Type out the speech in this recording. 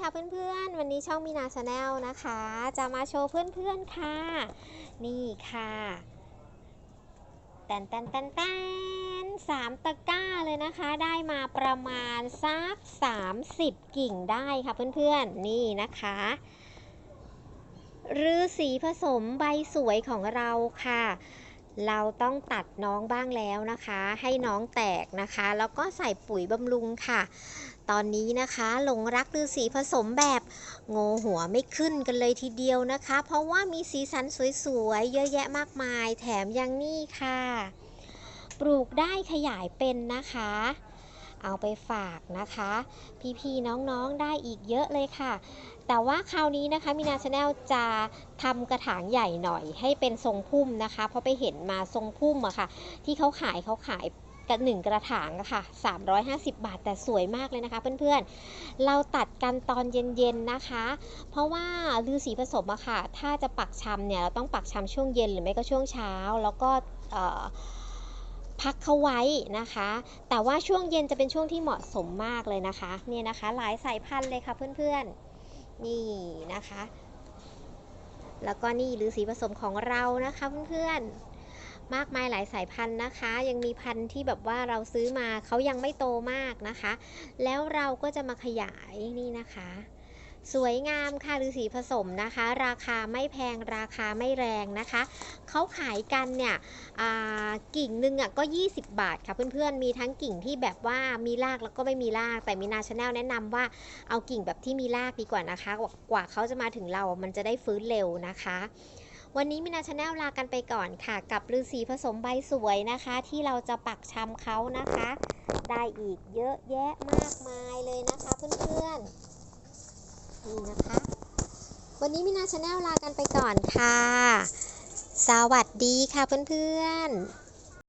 ค่ะเพื่อนๆ วันนี้ช่องมีนาชาแนลนะคะ จะมาโชว์เพื่อนๆค่ะ นี่ค่ะแตนแตนแตนแตนสามตะกร้าเลยนะคะ ได้มาประมาณสัก30กิ่งได้ค่ะเพื่อนๆ นี่นะคะรือสีผสมใบสวยของเราค่ะเราต้องตัดน้องบ้างแล้วนะคะ ให้น้องแตกนะคะ แล้วก็ใส่ปุ๋ยบำรุงค่ะ ตอนนี้นะคะหลงรักฤาษีผสมแบบโงหัวไม่ขึ้นกันเลยทีเดียวนะคะ เพราะว่ามีสีสันสวยๆ เยอะแยะมากมาย แถมยังนี่ค่ะ ปลูกได้ขยายเป็นนะคะ เอาไปฝากนะคะ พี่ๆน้องๆได้อีกเยอะเลยค่ะ แต่ว่าคราวนี้นะคะมินาชาแนลจะทำกระถางใหญ่หน่อยให้เป็นทรงพุ่มนะคะ เพราะไปเห็นมาทรงพุ่มอะค่ะ ที่เขาขายเขาขาย กันหนึ่งกระถางอะค่ะ 350 บาทแต่สวยมากเลยนะคะเพื่อนๆ เราตัดกันตอนเย็นๆนะคะ เพราะว่าลือสีผสมอะค่ะ ถ้าจะปักชำเนี่ยเราต้องปักชำช่วงเย็นหรือไม่ก็ช่วงเช้า แล้วก็พักเขาไว้นะคะ แต่ว่าช่วงเย็นจะเป็นช่วงที่เหมาะสมมากเลยนะคะเนี่ยนะคะ หลายสายพันธุ์เลยค่ะเพื่อนๆ นี่นะคะ แล้วก็นี่หรือสีผสมของเรานะคะเพื่อนๆ มากมายหลายสายพันธุ์นะคะ ยังมีพันธุ์ที่แบบว่าเราซื้อมาเขายังไม่โตมากนะคะ แล้วเราก็จะมาขยายนี่นะคะ สวยงามค่ะฤาษีผสมนะคะ ราคาไม่แพงราคาไม่แรงนะคะเขาขายกันเนี่ยกิ่งหนึ่งอะก็ 20 บาทค่ะเพื่อนๆ มีทั้งกิ่งที่แบบว่ามีรากแล้วก็ไม่มีราก แต่มีนาชาแนลแนะนำว่าเอากิ่งแบบที่มีรากดีกว่านะคะ กว่าเขาจะมาถึงเรา มันจะได้ฟื้นเร็วนะคะ วันนี้มินาชาแนลลากันไปก่อนค่ะ กับฤาษีผสมใบสวยนะคะ ที่เราจะปักชำเขานะคะ ได้อีกเยอะแยะมากมายเลยนะคะเพื่อนๆนี่นะคะ วันนี้มินาชาแนลลากันไปก่อนค่ะ สวัสดีค่ะเพื่อนๆ